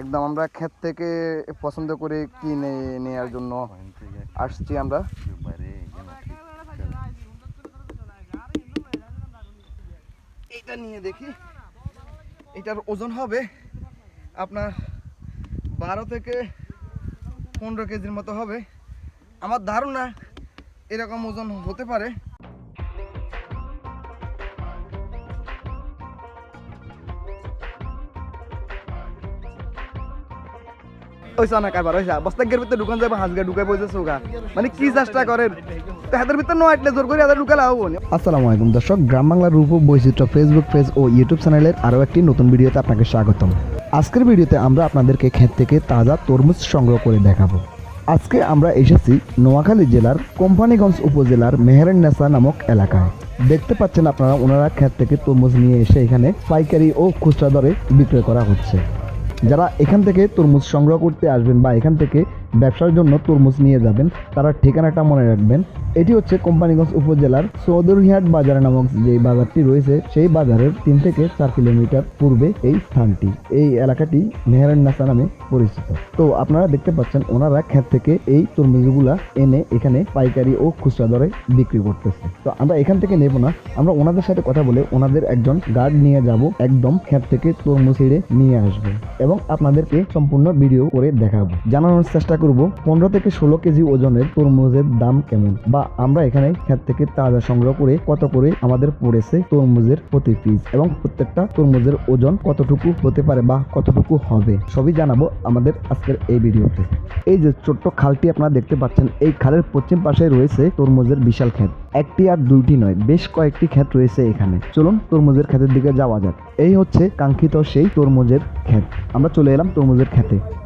একদম আমরা ক্ষেত থেকে পছন্দ করে কিনে নেওয়ার জন্য আসছি আমরা। এইটা নিয়ে দেখি। এটার ওজন হবে আপনার বারো থেকে পনেরো কেজির মতো হবে। আমার ধারণা এরকম ওজন হতে পারে। না কারবার, ওইসা। ভিতরে যাবে ঢুকাই সোগা মানে কি চেষ্টা করেন? তো হাতের ভিতরে আটলে জোর করে আসসালামু আলাইকুম দর্শক, গ্রাম বাংলার রূপ বৈচিত্র্য ফেসবুক পেজ ও ইউটিউব চ্যানেলের আরও একটি নতুন ভিডিওতে আপনাকে স্বাগতম। আজকের ভিডিওতে আমরা আপনাদেরকে ক্ষেত থেকে তাজা তরমুজ সংগ্রহ করে দেখাবো। আজকে আমরা এসেছি নোয়াখালী জেলার কোম্পানিগঞ্জ উপজেলার মেহেরান্নেসা নামক এলাকায়। দেখতে পাচ্ছেন আপনারা, ওনারা ক্ষেত থেকে তরমুজ নিয়ে এসে এখানে পাইকারি ও খুচরা দরে বিক্রয় করা হচ্ছে। যারা এখান থেকে তরমুজ সংগ্রহ করতে আসবেন বা এখান থেকে ব্যবসার জন্য তরমুজ নিয়ে যাবেন, তারা ঠিকানাটা মনে রাখবেন। এটি হচ্ছে কোম্পানিগঞ্জ উপজেলার চৌধুরীহাট বাজার নামক যে বাজারটি রয়েছে, সেই বাজারের তিন থেকে চার কিলোমিটার পূর্বে এই স্থানটি। এই এলাকাটি মেহরান নাসা নামে পরিচিত। তো আপনারা দেখতে পাচ্ছেন, ওনারা ক্ষেত থেকে এই তরমুজগুলা এনে এখানে পাইকারি ও খুচরা দরে বিক্রি করতেছে। তো আমরা এখান থেকে নেব না, আমরা ওনাদের সাথে কথা বলে ওনাদের একজন গার্ড নিয়ে যাব, একদম ক্ষেত থেকে তরমুজ ছিঁড়ে নিয়ে আসবে এবং আপনাদেরকে সম্পূর্ণ ভিডিও করে দেখাবো। জানানোর চেষ্টা করব, পনেরো থেকে ষোলো কেজি ওজনের তরমুজের দাম কেমন? বা আমরা এখানে ক্ষেত থেকে তাজা সংগ্রহ করে কত করে আমাদের পড়েছে তরমুজের প্রতি পিস এবং প্রত্যেকটা তরমুজের ওজন কতটুকু হতে পারে বা কতটুকু হবে? সবই জানাব আমাদের আজকের এই ভিডিওতে। এই যে ছোট্ট খালটি আপনারা দেখতে পাচ্ছেন, এই খালের পশ্চিম পাশে রয়েছে তরমুজের বিশাল ক্ষেত। একটি আর দুইটি নয়, বেশ কয়েকটি ক্ষেত রয়েছে এখানে। চলুন তরমুজের ক্ষেতের দিকে যাওয়া যাক। এই হচ্ছে কাঙ্ক্ষিত সেই তরমুজের ক্ষেত। আমরা চলে এলাম তরমুজের ক্ষেতে।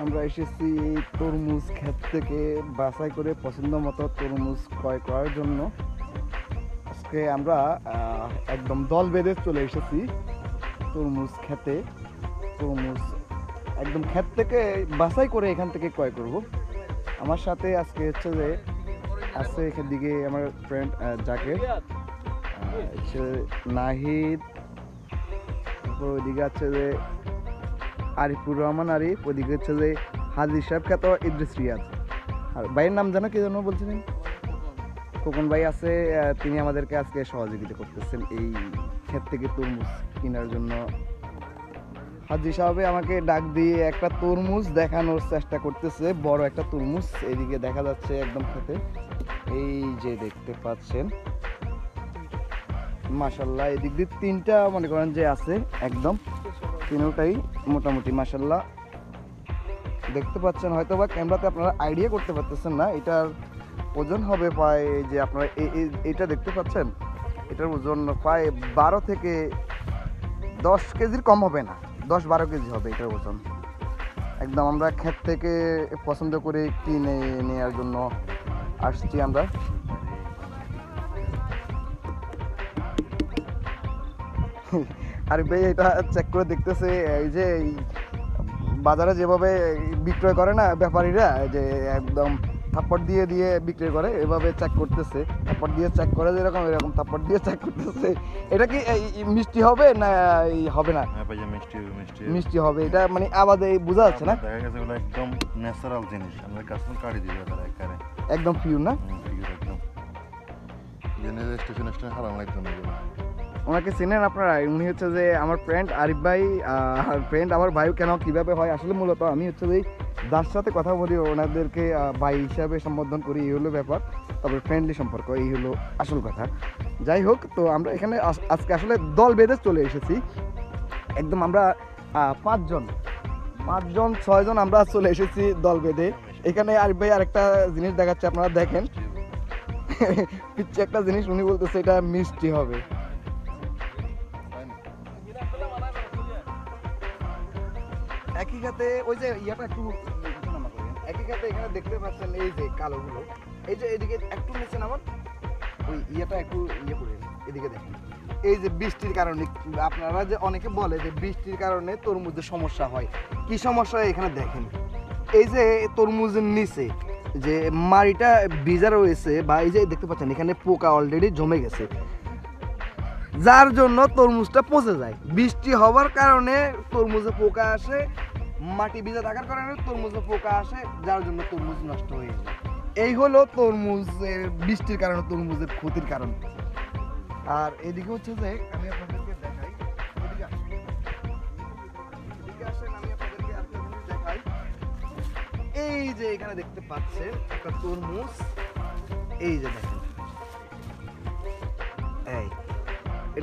আমরা এসেছি এই তরমুজ ক্ষেত থেকে বাছাই করে পছন্দ মতো তরমুজ ক্রয় করার জন্য। আজকে আমরা একদম দল বেঁধে চলে এসেছি তরমুজ খেতে তরমুজ একদম ক্ষেত থেকে বাছাই করে এখান থেকে ক্রয় করব। আমার সাথে আজকে হচ্ছে যে আছে এখান দিকে আমার ফ্রেন্ড আহ, হচ্ছে নাহিদ তারপর ওইদিকে আছে যে আরিফুর রহমান আরিফ, ওদিকে হচ্ছে যে হাজির সাহেব খ্যাত ইদ্রিস রিয়াজ। আর ভাইয়ের নাম জানো কি জানো বলছিলেন? খোকন ভাই আছে তিনি আমাদেরকে আজকে সহযোগিতা করতেছেন এই ক্ষেত থেকে তরমুজ কেনার জন্য। হাজি সাহেবে আমাকে ডাক দিয়ে একটা তরমুজ দেখানোর চেষ্টা করতেছে, বড় একটা তরমুজ। এদিকে দেখা যাচ্ছে একদম খেতে। এই যে দেখতে পাচ্ছেন মাশাল্লাহ এদিক দিয়ে তিনটা মনে করেন যে আছে, একদম। তিনটাই মোটামুটি মাসাল্লাহ দেখতে পাচ্ছেন হয়তো বা ক্যামেরাতে আপনারা আইডিয়া করতে পারতেছেন না, এটার ওজন হবে প্রায় যে আপনারা এটা দেখতে পাচ্ছেন? এটার ওজন প্রায় বারো থেকে দশ কেজির কম হবে না, দশ বারো কেজি হবে এটার ওজন। একদম আমরা ক্ষেত থেকে পছন্দ করে কিনে নেওয়ার জন্য আসছি আমরা। আর ভাই এটা চেক করে দেখতেছে এই যে এই বাজারে যেভাবে বিক্রয় করে না ব্যাপারীরা যে একদম থাপ্পড় দিয়ে দিয়ে বিক্রি করে এভাবে চেক করতেছে। থাপ্পড় দিয়ে চেক করে যেরকম এরকম থাপ্পড় দিয়ে চেক করতেছে। এটা কি এই মিষ্টি হবে না এই হবে না? হ্যাঁ ভাইয়া মিষ্টি মিষ্টি। মিষ্টি হবে এটা মানে আবাদে বোঝা যাচ্ছে না? দেখা গেছে ওগুলো একদম ন্যাচারাল জিনিস। আমাদের কাছে কাটি দিবে তারা একারে একদম পিওর না? একদম। জেনে স্টেশন স্টেশন হারাম লাগতো না এগুলো। ওনাকে চেনেন আপনারা? উনি হচ্ছে যে আমার ফ্রেন্ড আরিফ ভাই আর ফ্রেন্ড আমার ভাইও কেন, কীভাবে হয়? আসলে মূলত আমি হচ্ছে যে যার সাথে কথা বলি, ওনাদেরকে ভাই হিসাবে সম্বোধন করি, এই হলো ব্যাপার। তবে ফ্রেন্ডলি সম্পর্ক, এই হলো আসল কথা। যাই হোক, তো আমরা এখানে আজকে আসলে দল বেঁধে চলে এসেছি। একদম আমরা পাঁচজন পাঁচজন, ছয়জন আমরা চলে এসেছি দল বেঁধে। এখানে আরিফ ভাই আরেকটা জিনিস দেখাচ্ছে, আপনারা দেখেন। পিচ্ছে একটা জিনিস, উনি বলতেছে এটা মিষ্টি হবে। একই খাতে ওই যে ইয়াটা একটু একই খাতে এখানে দেখতে পাচ্ছেন এই যে কালোগুলো, এই যে এদিকে একটু নিচে নামান, ওই ইয়েটা একটু ইয়ে করে এদিকে দেখেন। এই যে বৃষ্টির কারণে, আপনারা যে অনেকে বলে যে বৃষ্টির কারণে তরমুজের সমস্যা হয়, কি সমস্যা হয় এখানে দেখেন। এই যে তরমুজের নিচে যে মাড়িটা ভিজা রয়েছে বা এই যে দেখতে পাচ্ছেন, এখানে পোকা অলরেডি জমে গেছে। যার জন্য তরমুজটা পচে যায়। বৃষ্টি হওয়ার কারণে তরমুজে পোকা আসে, মাটি ভিজা থাকার কারণে তরমুজে পোকা আসে, যার জন্য তরমুজ নষ্ট হয়ে যায়। এই হলো তরমুজের বৃষ্টির কারণে, তরমুজের ক্ষতির কারণ। আর এদিকে হচ্ছে যে, আমি আপনাদেরকে দেখাই। দেখাই। এই যে এখানে দেখতে পাচ্ছেন একটা তরমুজ। এই যে দেখেন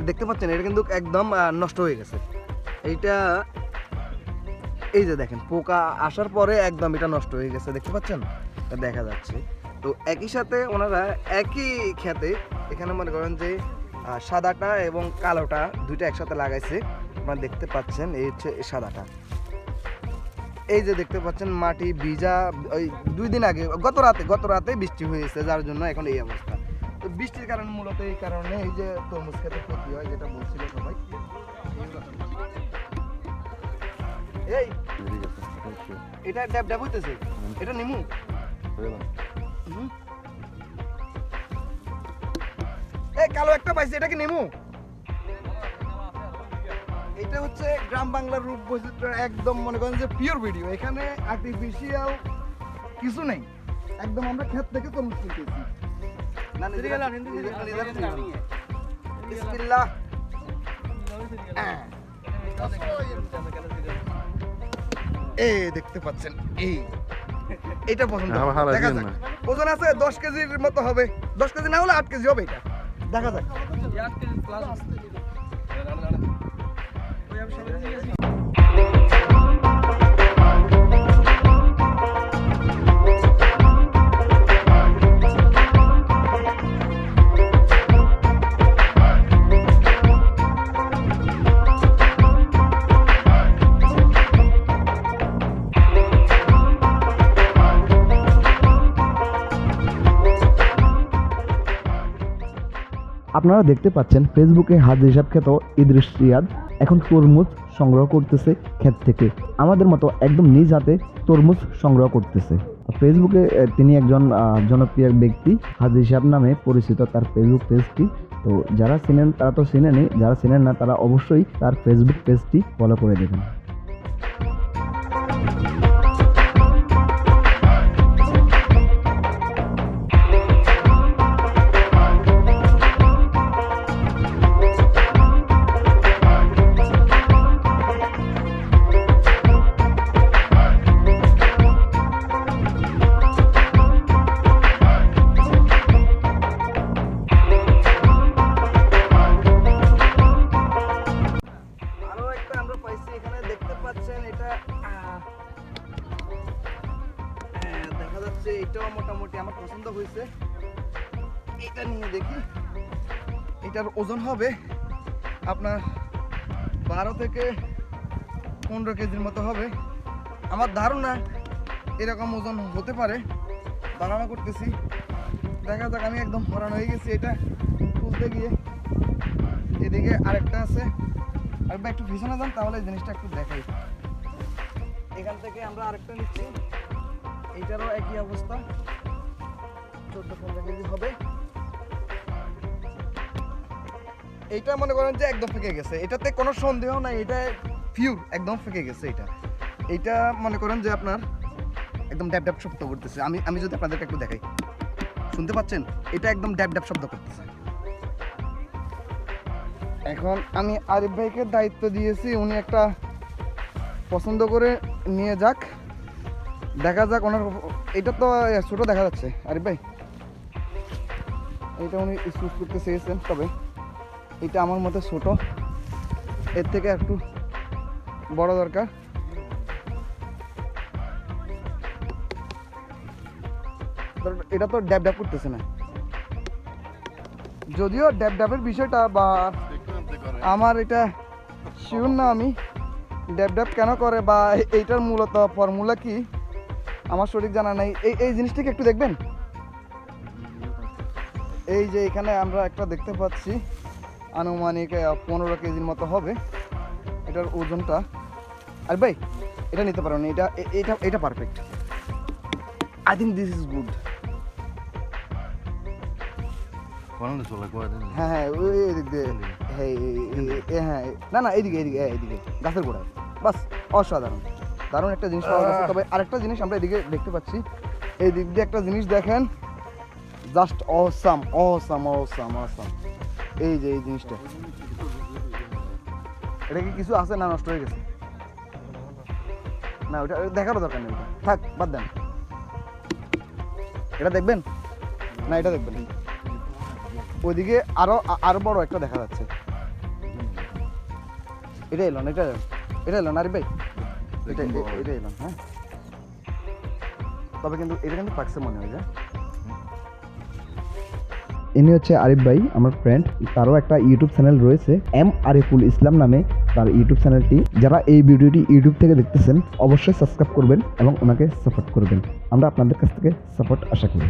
দেখতে পাচ্ছেন, এটা কিন্তু একদম নষ্ট হয়ে গেছে। এইটা, এই যে দেখেন, পোকা আসার পরে একদম এটা নষ্ট হয়ে গেছে, দেখতে পাচ্ছেন? দেখা যাচ্ছে। তো একই সাথে ওনারা একই খেতে, এখানে মনে করেন যে সাদাটা এবং কালোটা দুইটা একসাথে লাগাইছে। আপনারা দেখতে পাচ্ছেন, এই হচ্ছে সাদাটা। এই যে দেখতে পাচ্ছেন, মাটি, ভিজা, ওই দুই দিন আগে, গত রাতে গত রাতে বৃষ্টি হয়েছে, যার জন্য এখন এই অবস্থা। বৃষ্টির কারণে মূলত এই কারণে এই যে তরমুজ খেতে ক্ষতি হয়, যেটা বলছিল সবাই। এই, এটা ড্যাব ড্যাব হইতেছে। এটা নিমু। এই, কালো একটা পাইছি, এটা কি নেমু? এটা হচ্ছে গ্রাম বাংলার রূপ বৈচিত্র্য একদম মনে করেন যে পিওর ভিডিও এখানে আর্টিফিশিয়াল কিছু নেই। একদম আমরা ক্ষেত থেকে তরমুজ কিনতেছি। বিসমিল্লাহ। দেখতে পাচ্ছেন এই এটা পছন্দ। দেখা যাক। ওজন আছে দশ কেজির মতো হবে। দশ কেজি না হলে আট কেজি হবে এটা। দেখা যাক। আপনারা দেখতে পাচ্ছেন ফেসবুকে হাজির হিসাব খ্যাত ইদ্রিস রিয়াদ। এখন তরমুজ সংগ্রহ করতেছে ক্ষেত থেকে। আমাদের মতো একদম নিজ হাতে তরমুজ সংগ্রহ করতেছে। ফেসবুকে তিনি একজন জনপ্রিয় ব্যক্তি। হাজির হিসাব নামে পরিচিত তার ফেসবুক পেজটি তো যারা চিনেন, তারা তো চিনেনই। যারা চিনেন না, তারা অবশ্যই তার ফেসবুক পেজটি ফলো করে দেবেন। ওজন হবে আপনার বারো থেকে পনেরো কেজির মতো হবে। আমার ধারণা এরকম ওজন হতে পারে। ধারণা করতেছি। দেখা যাক, আমি একদম হরান হয়ে গেছি এটা তুলতে গিয়ে। এদিকে আরেকটা আছে। আর বা একটু পিছনে যান, তাহলে জিনিসটা একটু দেখাই। এখান থেকে আমরা আরেকটা নিচ্ছি। এইটারও একই অবস্থা। চোদ্দ পনেরো কেজি হবে। এইটা মনে করেন যে একদম ফেকে গেছে। এটাতে কোনো সন্দেহ নাই, এটা পিওর একদম ফেকে গেছে এটা। এইটা মনে করেন যে আপনার একদম ড্যাব ড্যাব শব্দ করতেছে। আমি আমি যদি আপনাদেরকে একটু দেখাই। শুনতে পাচ্ছেন? এটা একদম ড্যাব ড্যাব শব্দ করতেছে। এখন আমি আরিফ ভাইকে দায়িত্ব দিয়েছি, উনি একটা পছন্দ করে নিয়ে যাক। দেখা যাক ওনার এটা তো ছোটো দেখা যাচ্ছে, আরিফ ভাই। এটা উনি চুজ করতে চেয়েছেন, তবে। এটা আমার মতে ছোট। এর থেকে একটু বড় দরকার। এটা তো ড্যাব ড্যাব করতেছে না। যদিও ড্যাব ড্যাবের বিষয়টা বা আমার এটা শিওর না আমি, ড্যাব ড্যাব কেন করে বা এইটার মূলত ফর্মুলা কি, আমার সঠিক জানা নাই। এই এই জিনিসটিকে একটু দেখবেন? এই যে এখানে আমরা একটা দেখতে পাচ্ছি। আনুমানিক পনেরো কেজির মতো হবে। এটার ওজনটা। আর ভাই এটা নিতে পারো না এটা এটা এটা perfect I think this is good হ্যাঁ হ্যাঁ ওই এদিক দিয়ে। হ্যাঁ হ্যাঁ না না এইদিকে এইদিকে হ্যাঁ, এইদিকে গাছের গোড়ায়। বাস অসাধারণ। দারুণ একটা জিনিস পাওয়া গেছে। তবে আরেকটা জিনিস আমরা এদিকে দেখতে পাচ্ছি। এই দিক দিয়ে একটা জিনিস দেখেন। Just awesome awesome awesome awesome এই যে এই জিনিসটা। এটা কি কিছু আছে না নষ্ট হয়ে গেছে? না ওটা দেখারও দরকার নেই ওটা। থাক বাদ দেন। এটা দেখবেন? না এটা দেখবেন। ওইদিকে আরও আরও বড় একটা দেখা যাচ্ছে। এটা এলো না এটা এলো এটা এলো না আরে ভাই। এটা এটা এলো হ্যাঁ। তবে কিন্তু এটা কিন্তু পাকছে মনে হয় যে। ইনি হচ্ছে আরিফ ভাই, আমার ফ্রেন্ড তারও একটা ইউটিউব চ্যানেল রয়েছে, এম আরিফুল ইসলাম নামে। তার ইউটিউব চ্যানেলটি যারা এই ভিডিওটি ইউটিউব থেকে দেখতেছেন, অবশ্যই সাবস্ক্রাইব করবেন এবং ওনাকে সাপোর্ট করবেন। আমরা আপনাদের কাছ থেকে সাপোর্ট আশা করি।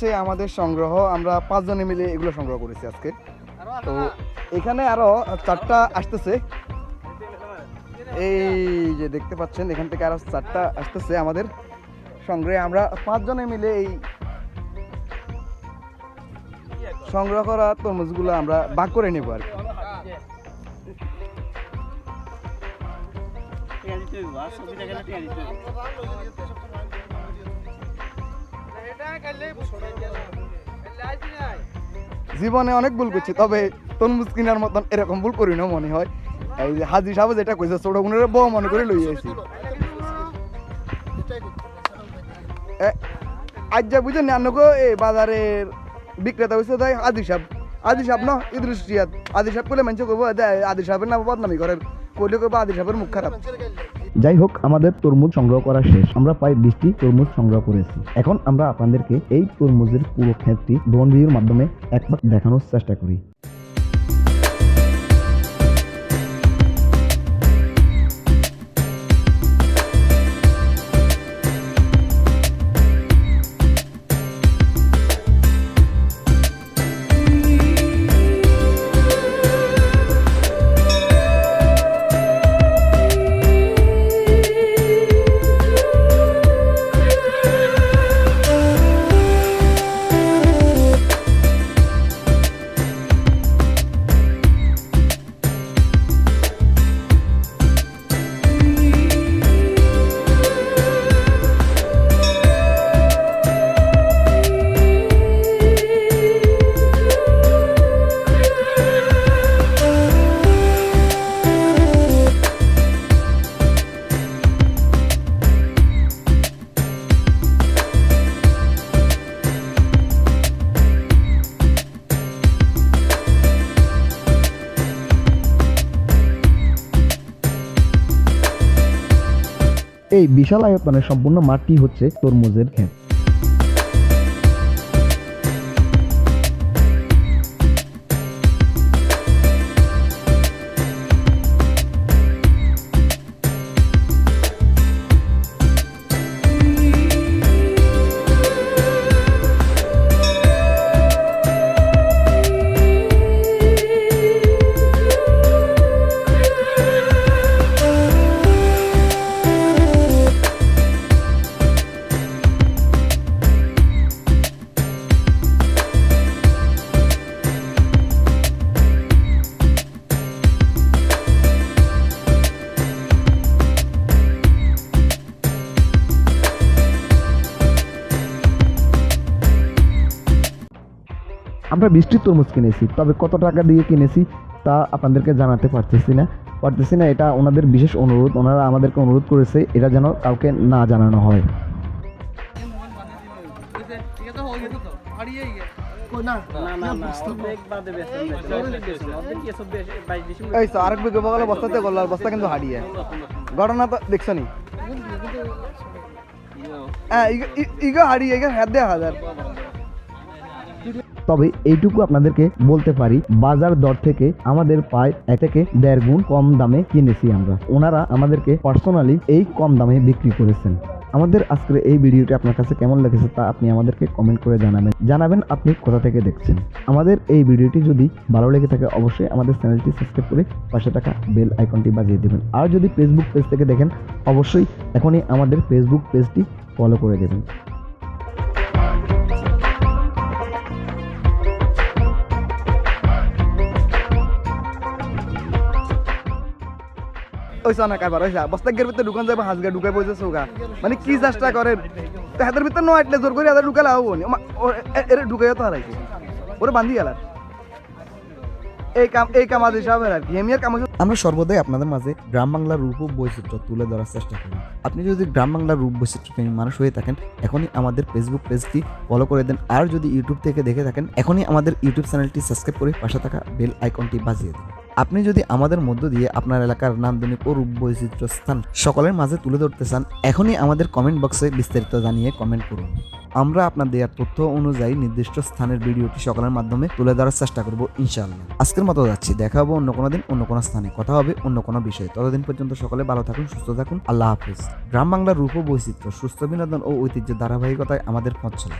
হচ্ছে আমাদের সংগ্রহ। আমরা পাঁচজনে মিলে এগুলো সংগ্রহ করেছি আজকে। তো এখানে আরও চারটা আসতেছে। এই যে দেখতে পাচ্ছেন এখান থেকে আরও চারটা আসতেছে আমাদের সংগ্রহে। আমরা পাঁচজনে মিলে এই সংগ্রহ করা তরমুজগুলো আমরা ভাগ করে নেব আর কি। জীবনে অনেক ভুল করছি, তবে তরমুজ কেনার মতন এরকম ভুল করি না মনে হয়। এই যে হাজি সাহেব যেটা কইছে, ছোট গুণের বউ মনে করে লই আইছি। আজ যা বুঝেন না আন্নগো এই বাজারের বিক্রেতা হয়েছে তাই আদি সাহেব। আদি সাহেব না রিয়াদ আদি সাহেব করলে মানুষ কইব আদি সাহেবের নাম বদনামি করেন। কইলে কইব আদি সাহেবের মুখ খারাপ। যাই হোক আমাদের তরমুজ সংগ্রহ করা শেষ। আমরা প্রায় বিশটি তরমুজ সংগ্রহ করেছি। এখন আমরা আপনাদেরকে এই তরমুজের পুরো ক্ষেতটি ড্রোন ভিউর মাধ্যমে একবার দেখানোর চেষ্টা করি। বিশাল আয়তনের সম্পূর্ণ মাঠটি হচ্ছে তরমুজের ক্ষেত আমরা বৃষ্টির তরমুজ কিনেছি, তবে কত টাকা দিয়ে কিনেছি তা আপনাদেরকে জানাতে পারতেছি না। পারতেছি না, এটা ওনাদের বিশেষ অনুরোধ, ওনারা আমাদেরকে অনুরোধ করেছে, এটা যেন কাউকে না জানানো হয়। আরেক বস্তাতে বস্তা কিন্তু হারিয়ে। ঘটনা তো হ্যাঁ ইগো- হারিয়ে হাজার তবে এইটুকু আপনাদেরকে বলতে পারি, বাজার দর থেকে আমাদের প্রায় এক থেকে দেড় গুণ কম দামে কিনেছি আমরা। ওনারা আমাদেরকে পার্সোনালি এই কম দামে বিক্রি করেছেন। আমাদের আজকের এই ভিডিওটি আপনার কাছে কেমন লেগেছে তা আপনি আমাদেরকে কমেন্ট করে জানাবেন। জানাবেন আপনি কোথা থেকে দেখছেন। আমাদের এই ভিডিওটি যদি ভালো লেগে থাকে অবশ্যই আমাদের চ্যানেলটি সাবস্ক্রাইব করে পাশে থাকা বেল আইকনটি বাজিয়ে দেবেন। আর যদি ফেসবুক পেজ থেকে দেখেন, অবশ্যই এখনই আমাদের ফেসবুক পেজটি ফলো করে দেবেন। ওই বস্তাকের ভিতরে যাবে ঢুকাই মানে কি চেষ্টা করেন তো হাতের ভিতরে নো? আটলে জোর করে হাতে ঢুকালে হব এর ঢুকাইও তো হারাইছে ওরে বান্ধি এই কাম এই কাম আর কাম আমরা সর্বদাই আপনাদের মাঝে গ্রাম বাংলার রূপ বৈচিত্র্য তুলে ধরার চেষ্টা করি। আপনি যদি গ্রাম বাংলার রূপ বৈচিত্র্য প্রেমী মানুষ হয়ে থাকেন, এখনই আমাদের ফেসবুক পেজটি ফলো করে দেন। আর যদি ইউটিউব থেকে দেখে থাকেন, এখনই আমাদের ইউটিউব চ্যানেলটি সাবস্ক্রাইব করে পাশে থাকা বেল আইকনটি বাজিয়ে দিন। আপনি যদি আমাদের মধ্য দিয়ে আপনার এলাকার নান্দনিক ও রূপ বৈচিত্র্য স্থান সকলের মাঝে তুলে ধরতে চান, এখনই আমাদের কমেন্ট বক্সে বিস্তারিত জানিয়ে কমেন্ট করুন। আমরা আপনার দেওয়ার তথ্য অনুযায়ী নির্দিষ্ট স্থানের ভিডিওটি সকলের মাধ্যমে তুলে ধরার চেষ্টা করব ইনশাআল্লাহ। আজকের মতো যাচ্ছি। দেখা হবে অন্য কোনো দিন, অন্য কোনো স্থানে। কথা হবে অন্য কোনো বিষয়ে। ততদিন পর্যন্ত সকলে ভালো থাকুন, সুস্থ থাকুন। আল্লাহ হাফিজ। গ্রাম বাংলার রূপ বৈচিত্র্য, সুস্থ বিনোদন ও ঐতিহ্য ধারাবাহিকতায় আমাদের পথ চলা।